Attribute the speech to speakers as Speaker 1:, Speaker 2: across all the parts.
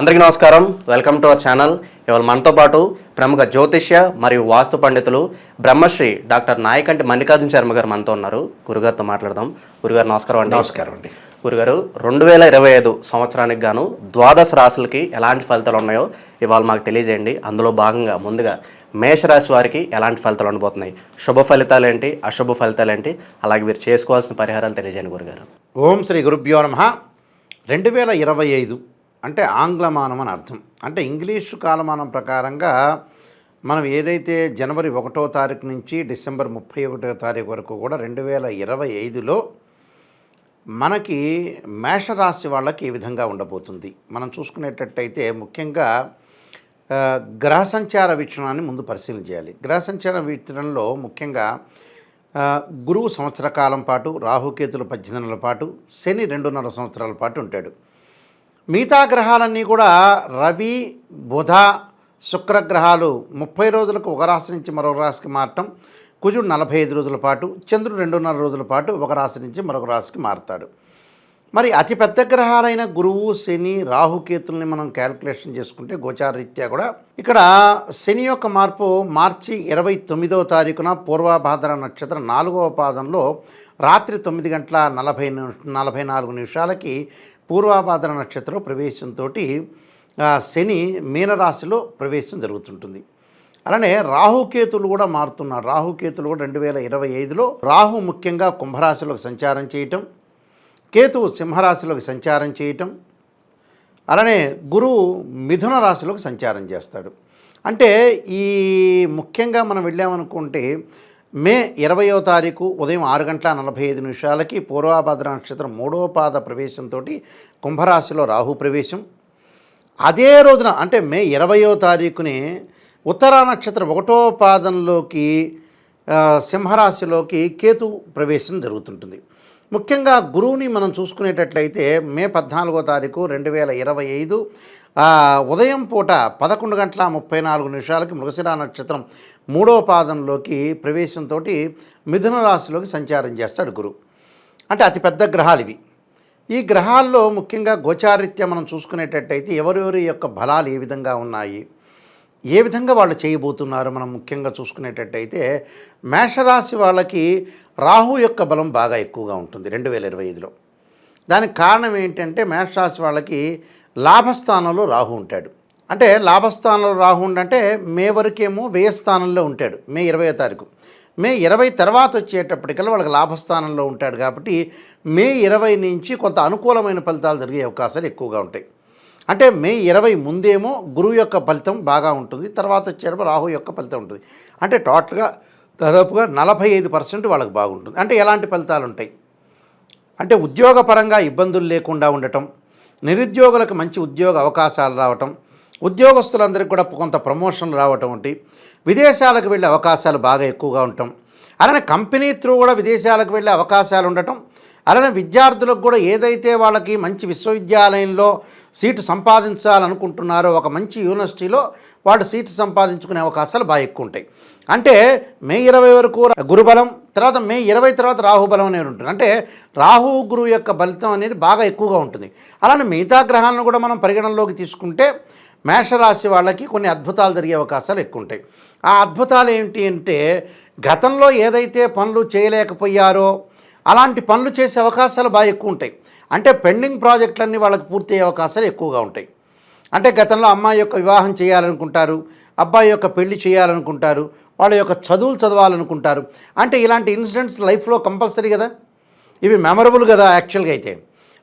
Speaker 1: అందరికీ నమస్కారం. Welcome to our channel ఇవాళ మనతో పాటు ప్రముఖ జ్యోతిష్య మరియు వాస్తు పండితులు బ్రహ్మశ్రీ డాక్టర్ నాయకంటి మల్లికార్జున శర్మ గారు మనతో ఉన్నారు. గురుగారితో మాట్లాడదాం. గురుగారు నమస్కారం అండి.
Speaker 2: నమస్కారం అండి.
Speaker 1: గురుగారు రెండు వేల ఇరవై ఐదు సంవత్సరానికి గాను ద్వాదశ రాశులకి ఎలాంటి ఫలితాలు ఉన్నాయో ఇవాళ మాకు తెలియజేయండి. అందులో భాగంగా ముందుగా మేషరాశి వారికి ఎలాంటి ఫలితాలు ఉండబోతున్నాయి? శుభ ఫలితాలు ఏంటి? అశుభ ఫలితాలు ఏంటి? అలాగే మీరు చేసుకోవాల్సిన పరిహారాలు తెలియజేయండి గురుగారు.
Speaker 2: ఓం శ్రీ గురుభ్యో నమ. రెండు వేల ఇరవై ఐదు అంటే ఆంగ్లమానం అని అర్థం. అంటే ఇంగ్లీషు కాలమానం ప్రకారంగా మనం ఏదైతే జనవరి ఒకటో తారీఖు నుంచి డిసెంబర్ ముప్పై ఒకటో తారీఖు వరకు కూడా రెండు వేల ఇరవై ఐదులో మనకి మేషరాశి వాళ్ళకి ఏ విధంగా ఉండబోతుంది. మనం చూసుకునేటట్టయితే ముఖ్యంగా గ్రహ సంచార వీక్షణాన్ని ముందు పరిశీలన చేయాలి. గ్రహ సంచార వీక్షణలో ముఖ్యంగా గురువు సంవత్సర కాలం పాటు రాహుకేతులు పద్దెనిమిది నెలల పాటు శని రెండున్నర సంవత్సరాల పాటు ఉంటాడు. మిగతా గ్రహాలన్నీ కూడా రవి బుధ శుక్రగ్రహాలు ముప్పై రోజులకు ఒక రాశి నుంచి మరొక రాశికి మారటం కుజుడు నలభై ఐదు రోజుల పాటు చంద్రుడు రెండున్నర రోజుల పాటు ఒక రాశి నుంచి మరొక రాశికి మారుతాడు. మరి అతిపెద్ద గ్రహాలైన గురువు శని రాహుకేతుల్ని మనం క్యాల్కులేషన్ చేసుకుంటే గోచారరీత్యా కూడా ఇక్కడ శని యొక్క మార్పు మార్చి ఇరవై తొమ్మిదవ తారీఖున పూర్వాభాద్ర నక్షత్రం నాలుగవ పాదంలో రాత్రి తొమ్మిది గంటల నలభై ని- నలభై నాలుగు నిమిషాలకి పూర్వాభాద్ర నక్షత్రం ప్రవేశంతో శని మీనరాశిలో ప్రవేశం జరుగుతుంటుంది. అలానే రాహుకేతులు కూడా మారుతున్నారు. రాహుకేతులు కూడా రెండు వేల ఇరవై ఐదులో రాహు ముఖ్యంగా కుంభరాశిలోకి సంచారం చేయటం కేతువు సింహరాశిలోకి సంచారం చేయటం అలానే గురువు మిథున రాశిలోకి సంచారం చేస్తాడు. అంటే ఈ ముఖ్యంగా మనం వెళ్ళామనుకుంటే మే ఇరవయో తారీఖు ఉదయం ఆరు గంటల నలభై ఐదు నిమిషాలకి పూర్వాభద్ర నక్షత్రం మూడవ పాద ప్రవేశంతో కుంభరాశిలో రాహు ప్రవేశం. అదే రోజున అంటే మే ఇరవయో తారీఖుని ఉత్తరా నక్షత్రం ఒకటో పాదంలోకి సింహరాశిలోకి కేతు ప్రవేశం జరుగుతుంటుంది. ముఖ్యంగా గురువుని మనం చూసుకునేటట్లయితే మే పద్నాలుగో తారీఖు రెండు వేల ఇరవై ఐదు ఉదయం పూట పదకొండు గంటల ముప్పై నాలుగు నిమిషాలకి మృగశిరా నక్షత్రం మూడో పాదంలోకి ప్రవేశంతో మిథున రాశిలోకి సంచారం చేస్తాడు గురువు. అంటే అతిపెద్ద గ్రహాలు ఇవి. ఈ గ్రహాల్లో ముఖ్యంగా గోచారిత్య మనం చూసుకునేటట్టయితే ఎవరెవరి యొక్క బలాలు ఏ విధంగా ఉన్నాయి? ఏ విధంగా వాళ్ళు చేయబోతున్నారు మనం ముఖ్యంగా చూసుకునేటట్టయితే మేషరాశి వాళ్ళకి రాహు యొక్క బలం బాగా ఎక్కువగా ఉంటుంది రెండు వేల ఇరవై ఐదులో. దానికి కారణం ఏంటంటే మేషరాశి వాళ్ళకి లాభస్థానంలో రాహు ఉంటాడు. అంటే లాభస్థానంలో రాహు అంటే మే వరకేమో వ్యయస్థానంలో ఉంటాడు మే ఇరవై తారీఖు. మే ఇరవై తర్వాత వచ్చేటప్పటికల్లా వాళ్ళకి లాభస్థానంలో ఉంటాడు కాబట్టి మే ఇరవై నుంచి కొంత అనుకూలమైన ఫలితాలు జరిగే అవకాశాలు ఎక్కువగా ఉంటాయి. అంటే మే ఇరవై ముందేమో గురువు యొక్క ఫలితం బాగా ఉంటుంది తర్వాత వచ్చేటప్పుడు రాహు యొక్క ఫలితం ఉంటుంది. అంటే టోటల్గా దాదాపుగా నలభై ఐదు పర్సెంట్ వాళ్ళకి బాగుంటుంది. అంటే ఎలాంటి ఫలితాలు ఉంటాయి? అంటే ఉద్యోగపరంగా ఇబ్బందులు లేకుండా ఉండటం నిరుద్యోగులకు మంచి ఉద్యోగ అవకాశాలు రావటం ఉద్యోగస్తులందరికీ కూడా కొంత ప్రమోషన్లు రావటం వంటి విదేశాలకు వెళ్ళే అవకాశాలు బాగా ఎక్కువగా ఉండటం అలానే కంపెనీ త్రూ కూడా విదేశాలకు వెళ్ళే అవకాశాలు ఉండటం అలానే విద్యార్థులకు కూడా ఏదైతే వాళ్ళకి మంచి విశ్వవిద్యాలయంలో సీటు సంపాదించాలనుకుంటున్నారో ఒక మంచి యూనివర్సిటీలో వాడు సీటు సంపాదించుకునే అవకాశాలు బాగా ఎక్కువ ఉంటాయి. అంటే మే ఇరవై వరకు గురుబలం తర్వాత మే ఇరవై తర్వాత రాహుబలం అనేది ఉంటుంది. అంటే రాహు గురువు యొక్క ఫలితం అనేది బాగా ఎక్కువగా ఉంటుంది. అలానే మిగతా గ్రహాలను కూడా మనం పరిగణనలోకి తీసుకుంటే మేషరాశి వాళ్ళకి కొన్ని అద్భుతాలు జరిగే అవకాశాలు ఎక్కువ ఉంటాయి. ఆ అద్భుతాలు ఏంటి అంటే గతంలో ఏదైతే పనులు చేయలేకపోయారో అలాంటి పనులు చేసే అవకాశాలు బాగా ఎక్కువ ఉంటాయి. అంటే పెండింగ్ ప్రాజెక్టులన్నీ వాళ్ళకి పూర్తి అయ్యే అవకాశాలు ఎక్కువగా ఉంటాయి. అంటే గతంలో అమ్మాయి యొక్క వివాహం చేయాలనుకుంటారు అబ్బాయి యొక్క పెళ్ళి చేయాలనుకుంటారు వాళ్ళ యొక్క చదువులు చదవాలనుకుంటారు. అంటే ఇలాంటి ఇన్సిడెంట్స్ లైఫ్లో కంపల్సరీ కదా. ఇవి మెమరబుల్ కదా యాక్చువల్గా అయితే.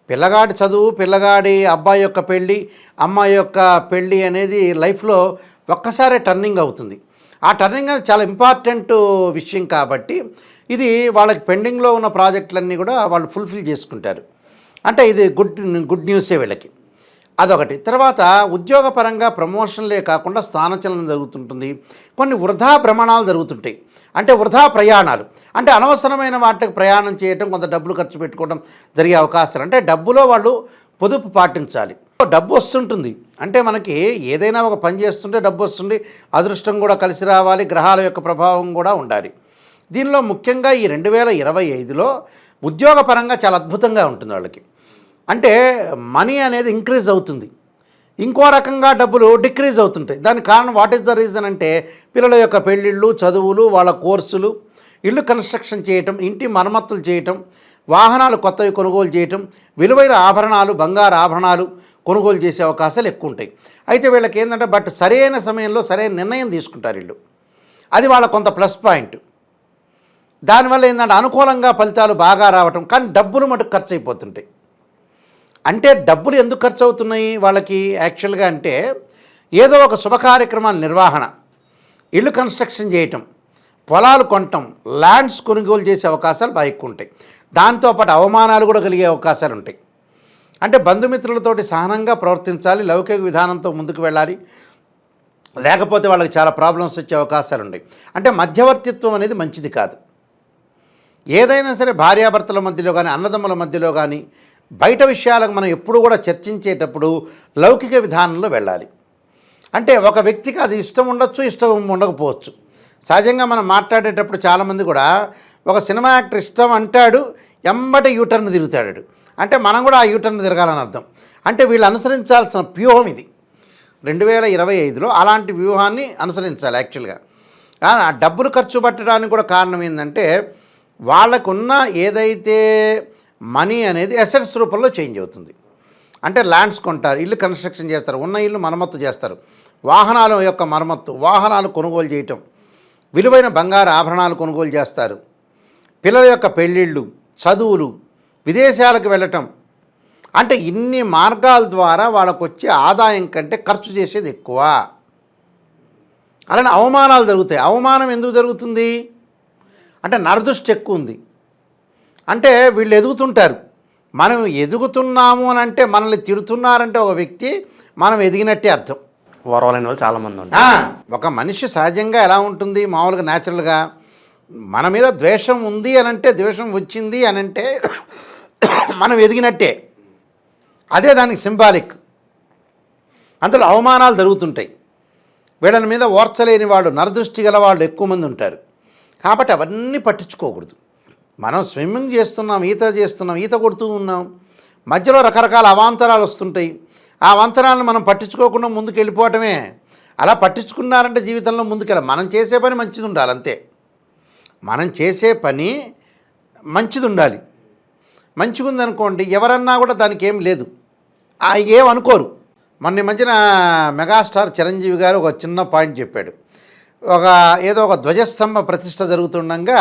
Speaker 2: పిల్లగాడి చదువు పిల్లగాడి అబ్బాయి యొక్క పెళ్ళి అమ్మాయి యొక్క పెళ్ళి అనేది లైఫ్లో ఒక్కసారే టర్నింగ్ అవుతుంది. ఆ టర్నింగ్ అనేది చాలా ఇంపార్టెంట్ విషయం కాబట్టి ఇది వాళ్ళకి పెండింగ్లో ఉన్న ప్రాజెక్టులన్నీ కూడా వాళ్ళు ఫుల్ఫిల్ చేసుకుంటారు. అంటే ఇది గుడ్ గుడ్ న్యూసే వీళ్ళకి. అదొకటి. తర్వాత ఉద్యోగపరంగా ప్రమోషన్లే కాకుండా స్థానచలనం జరుగుతుంటుంది. కొన్ని వృధా భ్రమణాలు జరుగుతుంటాయి. అంటే వృధా ప్రయాణాలు. అంటే అనవసరమైన వాటికి ప్రయాణం చేయటం కొంత డబ్బులు ఖర్చు పెట్టుకోవడం జరిగే అవకాశాలు. అంటే డబ్బులో వాళ్ళు పొదుపు పాటించాలి. డబ్బు వస్తుంటుంది. అంటే మనకి ఏదైనా ఒక పని చేస్తుంటే డబ్బు వస్తుంది. అదృష్టం కూడా కలిసి రావాలి. గ్రహాల యొక్క ప్రభావం కూడా ఉండాలి. దీనిలో ముఖ్యంగా ఈ రెండు వేల ఇరవై ఐదులో ఉద్యోగపరంగా చాలా అద్భుతంగా ఉంటుంది వాళ్ళకి. అంటే మనీ అనేది ఇంక్రీజ్ అవుతుంది. ఇంకో రకంగా డబ్బులు డిక్రీజ్ అవుతుంటాయి. దానికి కారణం వాట్ ఈస్ ద రీజన్ అంటే పిల్లల యొక్క పెళ్ళిళ్ళు చదువులు వాళ్ళ కోర్సులు ఇల్లు కన్స్ట్రక్షన్ చేయటం ఇంటి మరమ్మతులు చేయటం వాహనాలు కొత్తవి కొనుగోలు చేయటం విలువైన ఆభరణాలు బంగారు ఆభరణాలు కొనుగోలు చేసే అవకాశాలు ఎక్కువ ఉంటాయి. అయితే వీళ్ళకి ఏంటంటే బట్ సరైన సమయంలో సరైన నిర్ణయం తీసుకుంటారు వీళ్ళు. అది వాళ్ళ కొంత ప్లస్ పాయింట్ దానివల్ల ఏంటంటే అనుకూలంగా ఫలితాలు బాగా రావటం కానీ డబ్బులు మటుకు ఖర్చు అయిపోతుంటాయి అంటే డబ్బులు ఎందుకు ఖర్చు అవుతున్నాయి వాళ్ళకి? యాక్చువల్గా అంటే ఏదో ఒక శుభ కార్యక్రమాల నిర్వహణ ఇల్లు కన్స్ట్రక్షన్ చేయటం పొలాలు కొనటం ల్యాండ్స్ కొనుగోలు చేసే అవకాశాలు బాగా ఎక్కువ ఉంటాయి దాంతోపాటు అవమానాలు కూడా కలిగే అవకాశాలు ఉంటాయి. అంటే బంధుమిత్రులతోటి సహనంగా ప్రవర్తించాలి లౌకిక విధానంతో ముందుకు వెళ్ళాలి. లేకపోతే వాళ్ళకి చాలా ప్రాబ్లమ్స్ వచ్చే అవకాశాలు ఉన్నాయి అంటే మధ్యవర్తిత్వం అనేది మంచిది కాదు. ఏదైనా సరే భార్యాభర్తల మధ్యలో కానీ అన్నదమ్ముల మధ్యలో కానీ బయట విషయాలకు మనం ఎప్పుడు కూడా చర్చించేటప్పుడు లౌకిక విధానంలో వెళ్ళాలి. అంటే ఒక వ్యక్తికి అది ఇష్టం ఉండొచ్చు ఇష్టం ఉండకపోవచ్చు. సహజంగా మనం మాట్లాడేటప్పుడు చాలామంది కూడా ఒక సినిమా యాక్టర్ ఇష్టం అంటాడు ఎంబటి యూటర్న్ తిరుగుతాడు. అంటే మనం కూడా ఆ యూటర్న్ తిరగాలని అర్థం. అంటే వీళ్ళు అనుసరించాల్సిన వ్యూహం ఇది. రెండు వేల ఇరవై ఐదులో అలాంటి వ్యూహాన్ని అనుసరించాలి యాక్చువల్గా. కానీ ఆ డబ్బులు ఖర్చు పెట్టడానికి కూడా కారణం ఏంటంటే వాళ్ళకున్న ఏదైతే మనీ అనేది అసెట్స్ రూపంలో చేంజ్ అవుతుంది. అంటే ల్యాండ్స్ కొంటారు ఇల్లు కన్స్ట్రక్షన్ చేస్తారు ఉన్న ఇల్లు మరమ్మత్తు చేస్తారు. వాహనాల యొక్క మరమ్మత్తు వాహనాలు కొనుగోలు చేయటం విలువైన బంగారు ఆభరణాలు కొనుగోలు చేస్తారు. పిల్లల యొక్క పెళ్ళిళ్ళు చదువులు విదేశాలకు వెళ్ళటం. అంటే ఇన్ని మార్గాల ద్వారా వాళ్ళకు వచ్చే ఆదాయం కంటే ఖర్చు చేసేది ఎక్కువ. అలానే అవమానాలు జరుగుతాయి. అవమానం ఎందుకు జరుగుతుంది? అంటే నరదృష్టి ఎక్కువ ఉంది. అంటే వీళ్ళు ఎదుగుతుంటారు. మనం ఎదుగుతున్నాము అని అంటే మనల్ని తిడుతున్నారంటే ఒక వ్యక్తి మనం ఎదిగినట్టే అర్థం.
Speaker 1: ఓర్వలేని వాళ్ళు చాలామంది ఉంటారు.
Speaker 2: ఒక మనిషి సహజంగా ఎలా ఉంటుంది? మామూలుగా న్యాచురల్గా మన మీద ద్వేషం ఉంది అని అంటే ద్వేషం వచ్చింది అని అంటే మనం ఎదిగినట్టే. అదే దానికి సింబాలిక్ అందులో అవమానాలు జరుగుతుంటాయి. వీళ్ళని మీద ఓర్చలేని వాళ్ళు నరదృష్టి గల వాళ్ళు ఎక్కువ మంది ఉంటారు. కాబట్టి అవన్నీ పట్టించుకోకూడదు. మనం స్విమ్మింగ్ చేస్తున్నాం ఈత చేస్తున్నాం ఈత కొడుతూ ఉన్నాం. మధ్యలో రకరకాల అవాంతరాలు వస్తుంటాయి. ఆ అవాంతరాలను మనం పట్టించుకోకుండా ముందుకు వెళ్ళిపోవటమే అలా పట్టించుకున్నారంటే జీవితంలో ముందుకెళ్ళ మనం చేసే పని మంచిది ఉండాలి అంతే. మనం చేసే పని మంచిది ఉండాలి మంచిగా ఉందనుకోండి ఎవరన్నా కూడా దానికి ఏం లేదు ఏమనుకోరు అనుకోరు. మొన్న ఈ మధ్యన మెగాస్టార్ చిరంజీవి గారు ఒక చిన్న పాయింట్ చెప్పాడు. ఒక ఏదో ఒక ధ్వజస్తంభ ప్రతిష్ట జరుగుతుండగా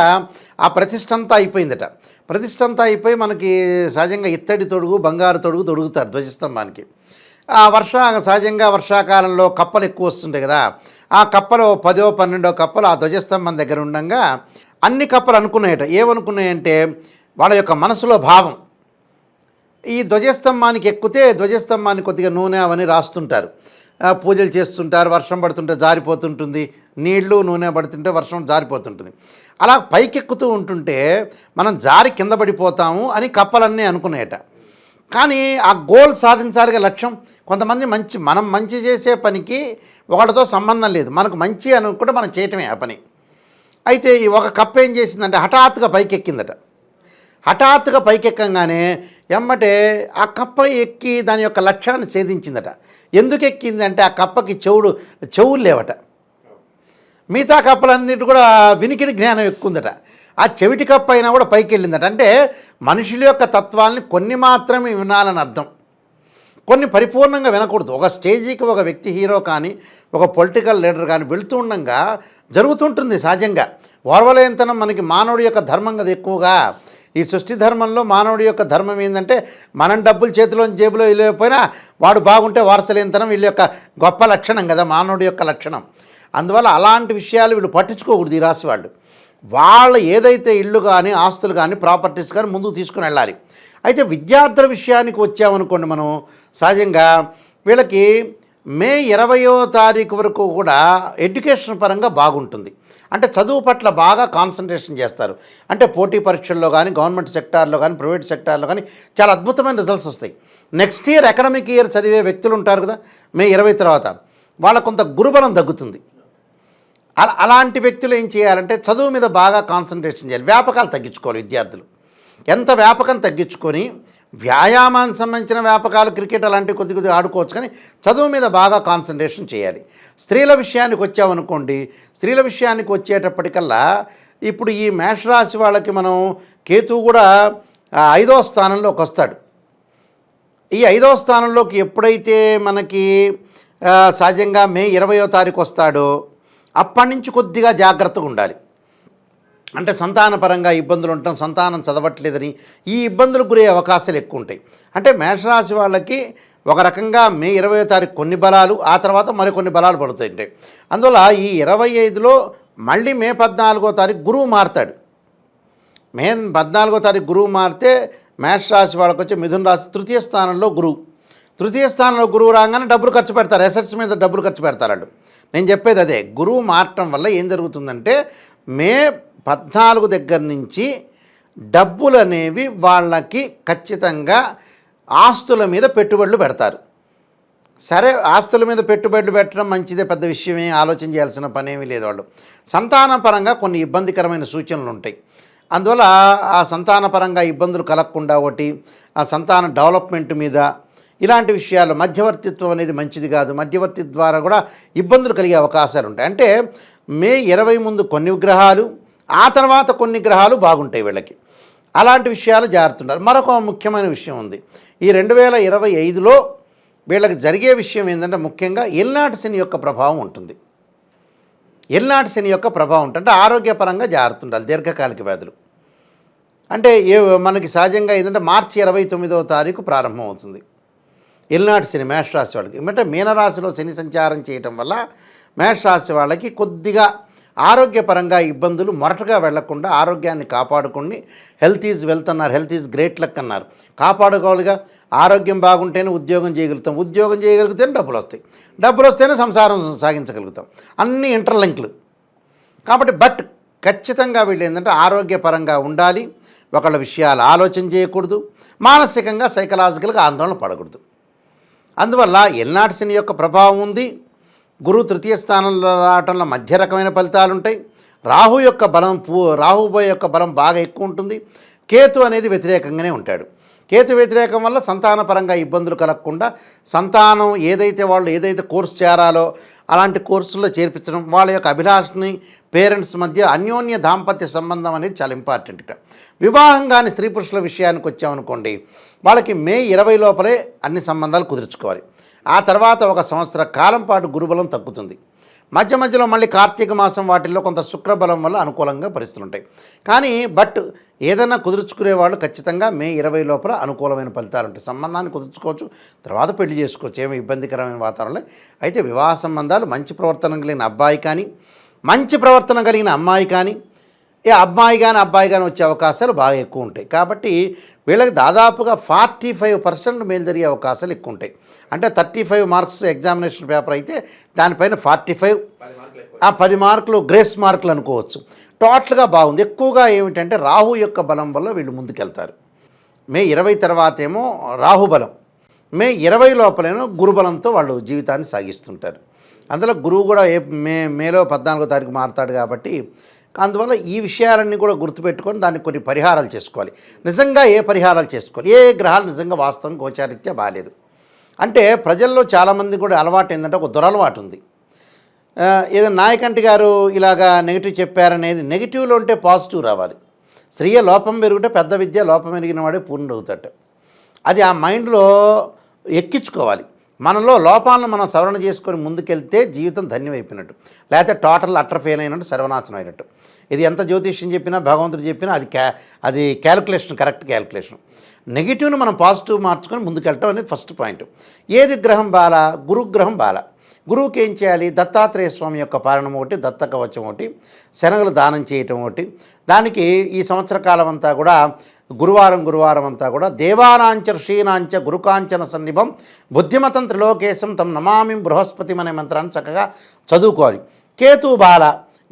Speaker 2: ఆ ప్రతిష్ట అంతా అయిపోయిందట. ప్రతిష్ట అంతా అయిపోయి మనకి సహజంగా ఇత్తడి తొడుగు బంగారు తొడుగు తొడుగుతారు ధ్వజస్తంభానికి. ఆ వర్ష సహజంగా వర్షాకాలంలో కప్పలు ఎక్కువ వస్తుంటాయి కదా ఆ కప్పలు పదో పన్నెండో కప్పలు ఆ ధ్వజస్తంభం దగ్గర ఉండగా అన్ని కప్పలు అనుకున్నాయట. ఏమనుకున్నాయంటే వాళ్ళ యొక్క మనసులో భావం. ఈ ధ్వజస్తంభానికి ఎక్కితే ధ్వజస్తంభానికి కొద్దిగా నూనె అవన్నీ రాస్తుంటారు. పూజలు చేస్తుంటారు వర్షం పడుతుంటే జారిపోతుంటుంది నీళ్ళు నూనె పడుతుంటే వర్షం జారిపోతుంటుంది. అలా పైకెక్కుతూ ఉంటుంటే మనం జారి కింద పడిపోతాము అని కప్పలన్నీ అనుకునేట. కానీ ఆ గోల్ సాధించాలిగా లక్ష్యం? కొంతమంది మంచి మనం మంచి చేసే పనికి ఒకటితో సంబంధం లేదు. మనకు మంచి అనుకుంటే మనం చేయటమే ఆ పని. అయితే ఈ ఒక కప్ప ఏం చేసిందంటే హఠాత్తుగా పైకెక్కిందట. హఠాత్తుగా పైకెక్కగానే ఎమ్మటే ఆ కప్ప ఎక్కి దాని యొక్క లక్ష్యాన్ని ఛేదించిందట. ఎందుకు ఎక్కింది అంటే ఆ కప్పకి చెవుడు చెవులు లేవట. మిగతా కప్పలన్నిటి కూడా వినికిడి జ్ఞానం ఎక్కువందట. ఆ చెవిటి కప్ప అయినా కూడా పైకి వెళ్ళిందట అంటే మనుషుల యొక్క తత్వాల్ని కొన్ని మాత్రమే వినాలని అర్థం. కొన్ని పరిపూర్ణంగా వినకూడదు. ఒక స్టేజీకి ఒక వ్యక్తి హీరో కానీ ఒక పొలిటికల్ లీడర్ కానీ వెళుతూ ఉండగా జరుగుతుంటుంది సహజంగా. ఓర్వలేనితనం మనకి మానవుడి యొక్క ధర్మం కదా ఎక్కువగా. ఈ సృష్టి ధర్మంలో మానవుడి యొక్క ధర్మం ఏంటంటే మనం డబ్బులు చేతిలో జేబులో వెళ్ళకపోయినా వాడు బాగుంటే వారసలేనితనం వీళ్ళ యొక్క గొప్ప లక్షణం కదా మానవుడి యొక్క లక్షణం. అందువల్ల అలాంటి విషయాలు వీళ్ళు పట్టించుకోకూడదు ఈ రాశి వాళ్ళు. వాళ్ళు ఏదైతే ఇల్లు కానీ ఆస్తులు కానీ ప్రాపర్టీస్ కానీ ముందుకు తీసుకుని వెళ్ళాలి. అయితే విద్యార్థుల విషయానికి వచ్చామనుకోండి మనం సహజంగా వీళ్ళకి మే ఇరవయో తారీఖు వరకు కూడా ఎడ్యుకేషన్ పరంగా బాగుంటుంది. అంటే చదువు పట్ల బాగా కాన్సన్ట్రేషన్ చేస్తారు. అంటే పోటీ పరీక్షల్లో కానీ గవర్నమెంట్ సెక్టార్లో కానీ ప్రైవేట్ సెక్టార్లో కానీ చాలా అద్భుతమైన రిజల్ట్స్ వస్తాయి. నెక్స్ట్ ఇయర్ అకాడమిక్ ఇయర్ చదివే వ్యక్తులు ఉంటారు కదా మే ఇరవై తర్వాత వాళ్ళ కొంత గురుబలం తగ్గుతుంది. అలా అలాంటి వ్యక్తులు ఏం చేయాలంటే చదువు మీద బాగా కాన్సన్ట్రేషన్ చేయాలి. వ్యాపకాలు తగ్గించుకోవాలి విద్యార్థులు. ఎంత వ్యాపకం తగ్గించుకొని వ్యాయామానికి సంబంధించిన వ్యాపకాలు క్రికెట్ అలాంటివి కొద్ది కొద్దిగా ఆడుకోవచ్చు కానీ చదువు మీద బాగా కాన్సన్ట్రేషన్ చేయాలి. స్త్రీల విషయానికి వచ్చామనుకోండి స్త్రీల విషయానికి వచ్చేటప్పటికల్లా ఇప్పుడు ఈ మేషరాశి వాళ్ళకి మనం కేతువు కూడా ఐదో స్థానంలోకి వస్తాడు. ఈ ఐదవ స్థానంలోకి ఎప్పుడైతే మనకి సహజంగా మే ఇరవయో తారీఖు వస్తాడో అప్పటి నుంచి కొద్దిగా జాగ్రత్తగా ఉండాలి. అంటే సంతానపరంగా ఇబ్బందులు ఉండటం సంతానం చదవట్లేదని ఈ ఇబ్బందులకు గురయ్యే అవకాశాలు ఎక్కువ ఉంటాయి. అంటే మేషరాశి వాళ్ళకి ఒక రకంగా మే ఇరవై తారీఖు కొన్ని బలాలు ఆ తర్వాత మరికొన్ని బలాలు పడుతాయి అందువల్ల ఈ ఇరవై ఐదులో మళ్ళీ మే పద్నాలుగో తారీఖు గురువు మారుతాడు. మే పద్నాలుగో తారీఖు గురువు మారితే మేష రాశి వాళ్ళకి వచ్చి మిథున రాశి తృతీయ స్థానంలో గురువు. తృతీయ స్థానంలో గురువు రాగానే డబ్బులు ఖర్చు పెడతారు ఎసెట్స్ మీద డబ్బులు ఖర్చు పెడతారు నేను చెప్పేది అదే గురువు మారటం వల్ల ఏం జరుగుతుందంటే మే పద్నాలుగు దగ్గర నుంచి డబ్బులు అనేవి వాళ్ళకి ఖచ్చితంగా ఆస్తుల మీద పెట్టుబడులు పెడతారు. సరే ఆస్తుల మీద పెట్టుబడులు పెట్టడం మంచిదే పెద్ద విషయమే ఆలోచన చేయాల్సిన పనేమీ లేదు వాళ్ళు. సంతానపరంగా కొన్ని ఇబ్బందికరమైన సూచనలు ఉంటాయి. అందువల్ల ఆ సంతానపరంగా ఇబ్బందులు కలగకుండా ఒకటి ఆ సంతాన డెవలప్మెంట్ మీద ఇలాంటి విషయాలు మధ్యవర్తిత్వం అనేది మంచిది కాదు. మధ్యవర్తి ద్వారా కూడా ఇబ్బందులు కలిగే అవకాశాలు ఉంటాయి. అంటే మే ఇరవై ముందు కొన్ని గ్రహాలు ఆ తర్వాత కొన్ని గ్రహాలు బాగుంటాయి వీళ్ళకి. అలాంటి విషయాలు జారుతుంటారు. మరొక ముఖ్యమైన విషయం ఉంది. ఈ రెండు వేల ఇరవై ఐదులో వీళ్ళకి జరిగే విషయం ఏంటంటే ముఖ్యంగా ఎల్నాటి శని యొక్క ప్రభావం ఉంటుంది. ఎల్నాటి శని యొక్క ప్రభావం ఉంటుంది. అంటే ఆరోగ్యపరంగా జారుతుండాలి దీర్ఘకాలిక వ్యాధులు. అంటే ఏ మనకి సహజంగా ఏంటంటే మార్చి ఇరవై తొమ్మిదవ తారీఖు ప్రారంభం అవుతుంది. ఎల్నాటి శని మేషరాశి వాళ్ళకి. అంటే మీనరాశిలో శని సంచారం చేయటం వల్ల మేషరాశి వాళ్ళకి కొద్దిగా ఆరోగ్యపరంగా ఇబ్బందులు మొరటగా వెళ్ళకుండా ఆరోగ్యాన్ని కాపాడుకొని హెల్త్ ఈజ్ వెల్త్ అన్నారు. హెల్త్ ఈజ్ గ్రేట్ లక్ అన్నారు. కాపాడుకోవాలిగా. ఆరోగ్యం బాగుంటేనే ఉద్యోగం చేయగలుగుతాం. ఉద్యోగం చేయగలిగితేనే డబ్బులు వస్తాయి. డబ్బులు వస్తేనే సంసారం సాగించగలుగుతాం. అన్ని ఇంటర్లింక్లు కాబట్టి బట్ ఖచ్చితంగా వీళ్ళు ఏంటంటే ఆరోగ్యపరంగా ఉండాలి. ఒకళ్ళ విషయాలు ఆలోచన చేయకూడదు. మానసికంగా సైకలాజికల్గా ఆందోళన పడకూడదు. అందువల్ల ఎల్నాటి శని యొక్క ప్రభావం ఉంది. గురువు తృతీయ స్థానంలో రావటంలో మధ్య రకమైన ఫలితాలు ఉంటాయి. రాహు యొక్క బలం పూ రాహుబోయ్ యొక్క బలం బాగా ఎక్కువ ఉంటుంది. కేతు అనేది వ్యతిరేకంగానే ఉంటాడు. కేతు వ్యతిరేకం వల్ల సంతానపరంగా ఇబ్బందులు కలగకుండా సంతానం ఏదైతే వాళ్ళు ఏదైతే కోర్సు చేరాలో అలాంటి కోర్సుల్లో చేర్పించడం వాళ్ళ యొక్క అభిలాషని పేరెంట్స్ మధ్య అన్యోన్య దాంపత్య సంబంధం అనేది చాలా ఇంపార్టెంట్ ఇక్కడ వివాహం కాని స్త్రీ పురుషుల విషయానికి వచ్చామనుకోండి వాళ్ళకి మే ఇరవై లోపలే అన్ని సంబంధాలు కుదుర్చుకోవాలి. ఆ తర్వాత ఒక సంవత్సర కాలం పాటు గురుబలం తగ్గుతుంది. మధ్య మధ్యలో మళ్ళీ కార్తీక మాసం వాటిల్లో కొంత శుక్రబలం వల్ల అనుకూలంగా పరిస్థితులు ఉంటాయి. కానీ బట్ ఏదైనా కుదుర్చుకునే వాళ్ళు ఖచ్చితంగా మే ఇరవై లోపల అనుకూలమైన ఫలితాలు ఉంటాయి. సంబంధాన్ని కుదుర్చుకోవచ్చు తర్వాత పెళ్ళి చేసుకోవచ్చు. ఏమి ఇబ్బందికరమైన వాతావరణం అయితే వివాహ సంబంధాలు మంచి ప్రవర్తన కలిగిన అబ్బాయి కానీ మంచి ప్రవర్తన కలిగిన అమ్మాయి కానీ ఏ అమ్మాయి కానీ అబ్బాయి కానీ వచ్చే అవకాశాలు బాగా ఎక్కువ ఉంటాయి. కాబట్టి వీళ్ళకి దాదాపుగా ఫార్టీ ఫైవ్ పర్సెంట్ మేలు జరిగే అవకాశాలు ఎక్కువ ఉంటాయి. అంటే thirty five marks examination paper అయితే దానిపైన ఫార్టీ ఫైవ్ ఆ పది మార్కులు గ్రేస్ మార్కులు అనుకోవచ్చు. టోటల్గా బాగుంది. ఎక్కువగా ఏమిటంటే రాహు యొక్క బలం వల్ల వీళ్ళు ముందుకెళ్తారు. మే ఇరవై తర్వాత ఏమో రాహుబలం మే ఇరవై లోపలేమో గురుబలంతో వాళ్ళు జీవితాన్ని సాగిస్తుంటారు. అందులో గురువు కూడా ఏ మే మేలో పద్నాలుగో తారీఖు మారుతాడు కాబట్టి అందువల్ల ఈ విషయాలన్నీ కూడా గుర్తుపెట్టుకొని దానికి కొన్ని పరిహారాలు చేసుకోవాలి. నిజంగా ఏ పరిహారాలు చేసుకోవాలి? ఏ గ్రహాలు నిజంగా వాస్తవం గోచారిత్యా బాగాలేదు అంటే ప్రజల్లో చాలామంది కూడా అలవాటు ఏంటంటే ఒక దురలవాటు ఉంది. ఏదో నాయకంటి గారు ఇలాగా నెగిటివ్ చెప్పారనేది నెగిటివ్లో ఉంటే పాజిటివ్ రావాలి. స్త్రీయ లోపం పెరుగుంటే పెద్ద విద్య లోపం పెరిగిన వాడే పూర్ణుడు అవుతాడు అది ఆ మైండ్లో ఎక్కించుకోవాలి. మనలో లోపాలను మనం సవరణ చేసుకొని ముందుకెళ్తే జీవితం ధన్యమైపోయినట్టు. లేకపోతే టోటల్ అట్టర్ ఫెయిల్ అయినట్టు సర్వనాశనం అయినట్టు. ఇది ఎంత జ్యోతిష్యం చెప్పినా భగవంతుడు చెప్పినా అది క్యా అది క్యాలిక్యులేషన్ కరెక్ట్ క్యాలిక్యులేషన్ నెగిటివ్ను మనం పాజిటివ్ మార్చుకొని ముందుకెళ్ళటం అనేది ఫస్ట్ పాయింట్ ఏది గ్రహం బాల? గురుగ్రహం బాల. గురువుకి ఏం చేయాలి? దత్తాత్రేయ స్వామి యొక్క పాలనం ఒకటి దత్త కవచం ఒకటి శనగలు దానం చేయటం ఒకటి. దానికి ఈ సంవత్సర కాలం అంతా కూడా గురువారం గురువారం అంతా కూడా దేవానాంచ ఋషీనాంచ గురుకాంచన సన్నిభం బుద్ధిమతం త్రిలోకేశం తమ నమామి బృహస్పతి అనే మంత్రాన్ని చక్కగా చదువుకోవాలి. కేతు బాల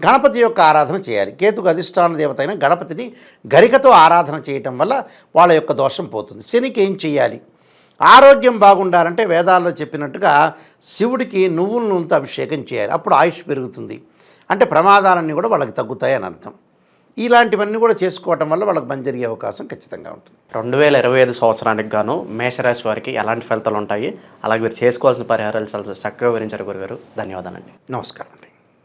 Speaker 2: గణపతి యొక్క ఆరాధన చేయాలి. కేతుకు అధిష్టాన దేవత అయిన గణపతిని గరికతో ఆరాధన చేయటం వల్ల వాళ్ళ యొక్క దోషం పోతుంది. శనికి ఏం చేయాలి ఆరోగ్యం బాగుండాలంటే వేదాల్లో చెప్పినట్టుగా శివుడికి నువ్వుల నూనెతో అభిషేకం చేయాలి. అప్పుడు ఆయుష్ పెరుగుతుంది. అంటే ప్రమాదాలన్నీ కూడా వాళ్ళకి తగ్గుతాయి అని అర్థం. ఇలాంటివన్నీ కూడా చేసుకోవటం వల్ల వాళ్ళకి పని జరిగే అవకాశం ఖచ్చితంగా ఉంటుంది.
Speaker 1: రెండు వేల ఇరవై ఐదు సంవత్సరానికి గాను మేషరాశి వారికి ఎలాంటి ఫలితాలు ఉంటాయి? అలాగే మీరు చేసుకోవాల్సిన పరిహారాలు చాలా చక్కగా వివరించారు గురుగారు. ధన్యవాదాలండి.
Speaker 2: నమస్కారం అండి.